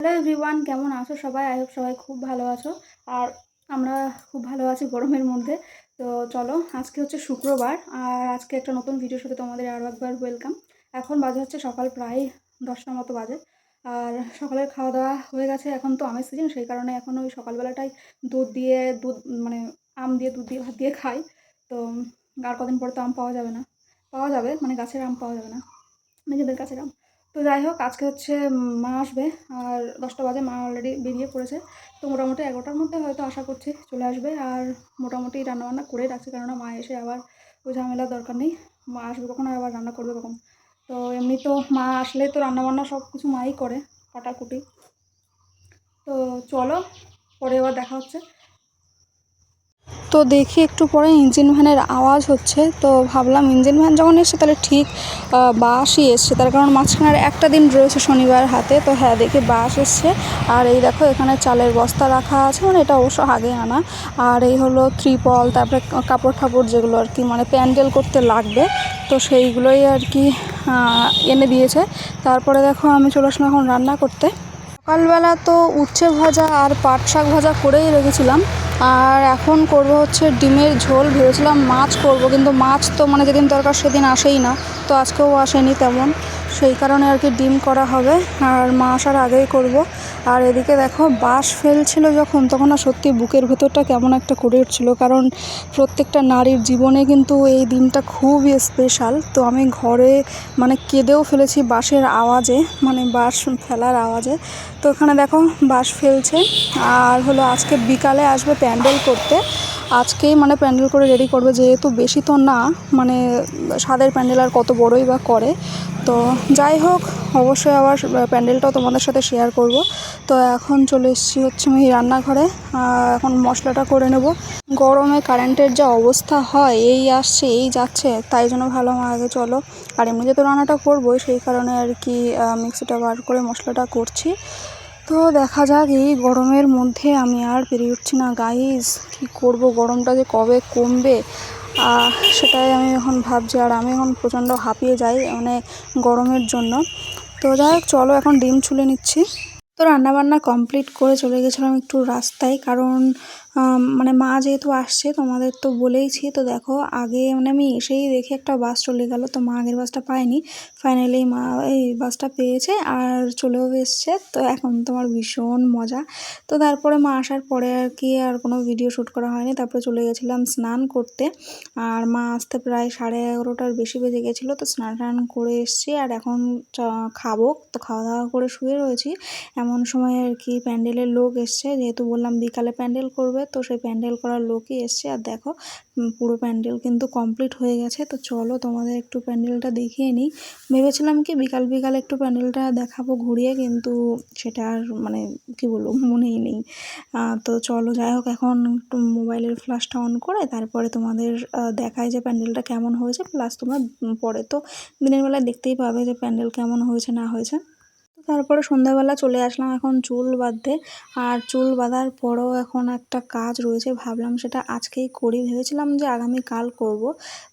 Hello everyone কেমন আছো সবাই? আই হোপ সবাই খুব ভালো আছো। আর আমরা খুব ভালো আছি গরমের মধ্যে। তো চলো, আজকে হচ্ছে শুক্রবার। আর আজকে একটা নতুন ভিডিওর সাথে তোমাদের আরও একবার ওয়েলকাম এখন বাজে হচ্ছে সকাল প্রায় দশটার মতো বাজে। আর সকালের খাওয়া দাওয়া হয়ে গেছে এখন তো আমের সিজন সেই কারণে এখন ওই সকালবেলাটাই দুধ দিয়ে, দুধ মানে আম দিয়ে, দুধ দিয়ে, ভাত দিয়ে খাই। তো আর কদিন পরে তো আম পাওয়া যাবে না। পাওয়া যাবে মানে গাছের আম পাওয়া যাবে না। নিজেদের গাছের আম। তো যাই হোক, আজকে হচ্ছে মা আসবে আর দশটা বাজে, মা অলরেডি বেরিয়ে পড়েছে। তো মোটামুটি এগারোটার মধ্যে হয়তো আশা করছি চলে আসবে আর মোটামুটি রান্নাবান্না করে রাখছি, কেননা মা এসে আবার ওই ঝামেলার দরকার নেই। মা আসবে কখন, আবার রান্না করবে কখন। তো এমনি তো মা আসলে তো রান্নাবান্না সব কিছু মাই করে, কাটাকুটি। তো চলো, পরে আবার দেখা হচ্ছে। তো দেখি একটু পরে ইঞ্জিন ভ্যানের আওয়াজ হচ্ছে। তো ভাবলাম ইঞ্জিন ভ্যান যখন এসছে তাহলে ঠিক বাসই এসছে। তার কারণ মাঝখানে একটা দিন রয়েছে শনিবার হাতে। তো হ্যাঁ দেখি বাস এসছে। আর এই দেখো এখানে চালের বস্তা রাখা আছে মানে এটা অবশ্য আগে আনা। আর এই হলো ত্রিপল, তারপরে কাপড় ঠাপড় যেগুলো আর কি মানে প্যান্ডেল করতে লাগবে। তো সেইগুলোই আর কি এনে দিয়েছে। তারপরে দেখো আমি চলে আসলাম এখন রান্না করতে। সকালবেলা তো উচ্ছে ভাজা আর পাট শাক ভাজা করেই রেখেছিলাম। আর এখন করব হচ্ছে ডিমের ঝোল। ভেবেছিলাম মাছ করব, কিন্তু মাছ তো মানে যেদিন দরকার সেদিন আসেই না। তো আজকেও আসেনি তেমন। সেই কারণে আর কি ডিম করা হবে, আর মা আসার আগেই করব। আর এদিকে দেখো, বাঁশ ফেলছিল যখন, তখন না সত্যি বুকের ভেতরটা কেমন একটা করে উঠছিল কারণ প্রত্যেকটা নারীর জীবনে কিন্তু এই দিনটা খুবই স্পেশাল তো আমি ঘরে মানে কেঁদেও ফেলেছি বাঁশের আওয়াজে মানে বাঁশ ফেলার আওয়াজে। তো এখানে দেখো, বাঁশ ফেলছে, আর হলো আজকে বিকালে আসবে প্যান্ডেল করতে। আজকেই মানে প্যান্ডেল করে রেডি করবে যেহেতু বেশি তো না মানে স্বাদের প্যান্ডেল আর কত বড়ই বা করে। তো যাই হোক, অবশ্যই আবার প্যান্ডেলটাও তোমাদের সাথে শেয়ার করব। তো এখন চলে এসেছি হচ্ছে আমি রান্নাঘরে। এখন মশলাটা করে নেব। গরমে কারেন্টের যা অবস্থা হয়, এই আসছে, এই যাচ্ছে, তাই জন্য ভালো আমার আগে চলো। আর এমনিতে তো রান্নাটা করবোই, সেই কারণে আর কি মিক্সিটা বার করে মশলাটা করছি। তো দেখা যাক, এই গরমের মধ্যে আমি আর পেরিয়ে উঠছি না। গাইজ কি করব? গরমটা যে কবে কমবে? সেটাই আমি এখন ভাবছি। আর আমি এখন প্রচণ্ড হাঁপিয়ে যাই মানে গরমের জন্য। তো যাই চলো এখন ডিম ছুলে নিচ্ছি। তো রান্নাবান্না কমপ্লিট করে চলে গেছিলাম একটু রাস্তায়। কারণ মানে মা যেহেতু আসছে, তোমাদের তো বলেইছি, তো দেখো আগে মানে আমি এসেই দেখি একটা বাস চলে গেল, তো মা আগের বাসটা পায়নি। ফাইনালি মা এই বাসটা পেয়েছে আর চলেও এসছে, তো এখন তোমার ভীষণ মজা। তো তারপরে মা আসার পরে আর কি আর কোনো ভিডিও শ্যুট করা হয়নি, তারপরে চলে গেছিলাম স্নান করতে। আর মা আসতে প্রায় সাড়ে এগারোটার বেশি বেজে গেছিল, তো স্নান টান করে এসছি আর এখন খাব, তো খাওয়া দাওয়া করে শুয়ে রয়েছি। এমন সময় আর কি প্যান্ডেলের লোক এসছে, যেহেতু বললাম বিকালে প্যান্ডেল করবে, তো সেই প্যান্ডেল করার লোকই এসছে। আর দেখো পুরো প্যান্ডেল কিন্তু কমপ্লিট হয়ে গেছে। তো চলো তোমাদের একটু প্যান্ডেলটা দেখিয়ে নিই। ভেবেছিলাম কি বিকাল বিকাল একটু প্যান্ডেলটা দেখাবো ঘুরিয়ে, কিন্তু সেটা আর মানে কি বলব, মনেই নেই। তো চলো যাই হোক, এখন একটু মোবাইলের ফ্ল্যাশটা অন করে তারপরে তোমাদের দেখায় যে প্যান্ডেলটা কেমন হয়েছে। প্লাস তোমরা পরে তো দিনের বেলায় দেখতেই পাবে যে প্যান্ডেল কেমন হয়েছে, না হয়েছে। তারপরে সন্ধ্যাবেলা চলে আসলাম এখন চুল বাঁধতে। আর চুল বাঁধার পরও এখন একটা কাজ রয়েছে, ভাবলাম সেটা আজকেই করি। ভেবেছিলাম যে আগামী কাল করব।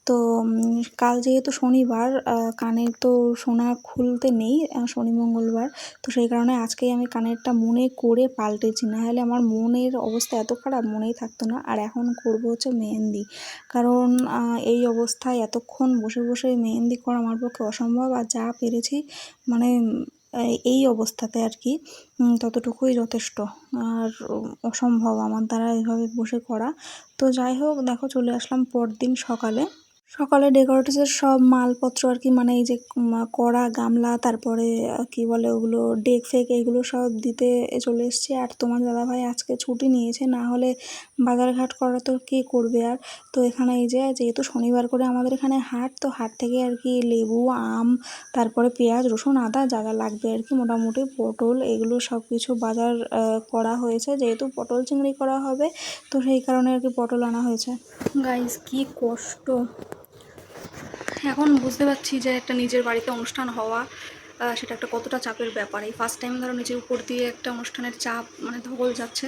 তো কাল যেহেতু শনিবার কানের তো সোনা খুলতে নেই শনি মঙ্গলবার। তো সেই কারণে আজকেই আমি কানেরটা মনে করে পাল্টেছি। না হলে আমার মনের অবস্থা এত খারাপ, মনেই থাকতো না। আর এখন করব হচ্ছে মেহেন্দি। কারণ এই অবস্থায় এতক্ষণ বসে বসে মেহেন্দি করা আমার পক্ষে অসম্ভব। আর যা পেরেছি মানে এই- অবস্থাতে আর কি ততটুকুই যথেষ্ট। আর অসম্ভব আমার দ্বারা এভাবে বসে করা। তো যাই হোক, দেখো চলে আসলাম পরদিন সকালে। সকালে ডেকোরেটিসের সব মালপত্র আর কি মানে এই যে কড়া, গামলা, তারপরে কি বলে ওগুলো ডেক ফেক এগুলো সব দিতে চলে এসেছি। আর তোমার দাদাভাই আজকে ছুটি নিয়েছে, না হলে বাজারঘাট করা তো কে করবে আর? তো এখানে এই যে, যেহেতু শনিবার করে আমাদের এখানে হাট, তো হাট থেকে আর কি লেবু, আম, তারপরে পেঁয়াজ, রসুন, আদা যা যা লাগবে আর কি, মোটামুটি পটল এগুলো সব কিছু বাজার করা হয়েছে। যেহেতু পটল চিংড়ি করা হবে, তো সেই কারণে আর কি পটল আনা হয়েছে। গাইজ কি কষ্ট। এখন বুঝতে পারছি যে একটা নিজের বাড়িতে অনুষ্ঠান হওয়া সেটা একটা কতটা চাপের ব্যাপার। এই ফার্স্ট টাইম ধরো নিজের উপর দিয়ে একটা অনুষ্ঠানের চাপ মানে ধকল যাচ্ছে।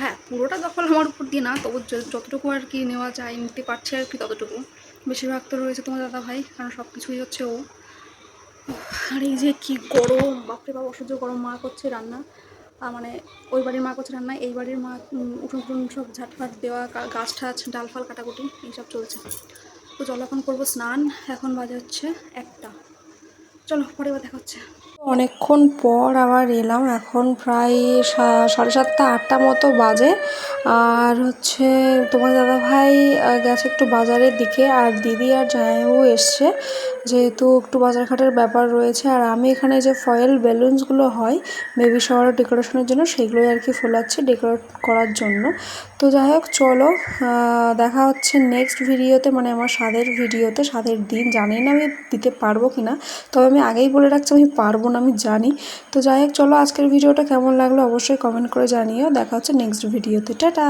হ্যাঁ পুরোটা দখল আমার উপর দিয়ে না, তবু যতটুকু আর কি নেওয়া যায়, নিতে পারছে আর কি ততটুকু। বেশিরভাগ তো রয়েছে তোমার দাদা ভাই, কারণ সব কিছুই হচ্ছে ও। আর এই যে কি গরম, বাপরে বাবা অসহ্য গরম, মা করছে রান্না। মানে ওই বাড়ির মা করছে রান্না, এই বাড়ির মা উঠোন সব ঝাটফাট দেওয়া গাছ টাছ ডাল ফাল কাটাকুটি, এইসব চলছে। তো চলো করব স্নান। এখন বাজে হচ্ছে একটা। চলো, পরে দেখা হচ্ছে। অনেকক্ষণ পর আবার এলাম, এখন প্রায় সাড়ে সাতটা, আটটা মতো বাজে। আর হচ্ছে তোমার দাদা ভাই গেছে একটু বাজারের দিকে, আর দিদি আর জামাইবাবু এসছে। যেহেতু একটু বাজারঘাটের ব্যাপার রয়েছে, আর আমি এখানে যে ফয়েল বেলুনসগুলো হয় বেবি শাওয়ার ডেকোরেশনের জন্য, সেগুলোই আর কি ফোলাচ্ছি ডেকোরেট করার জন্য। তো যাই হোক, চলো দেখা হচ্ছে নেক্সট ভিডিওতে মানে আমার স্বাদের ভিডিওতে স্বাদের দিন। জানি না আমি দিতে পারব কি না তবে আমি আগেই বলে রাখছি, আমি পারব না, আমি জানি। তো যাই হোক, চলো আজকের ভিডিওটা কেমন লাগল অবশ্যই কমেন্ট করে জানিও। দেখা হচ্ছে নেক্সট ভিডিওতে টাটা!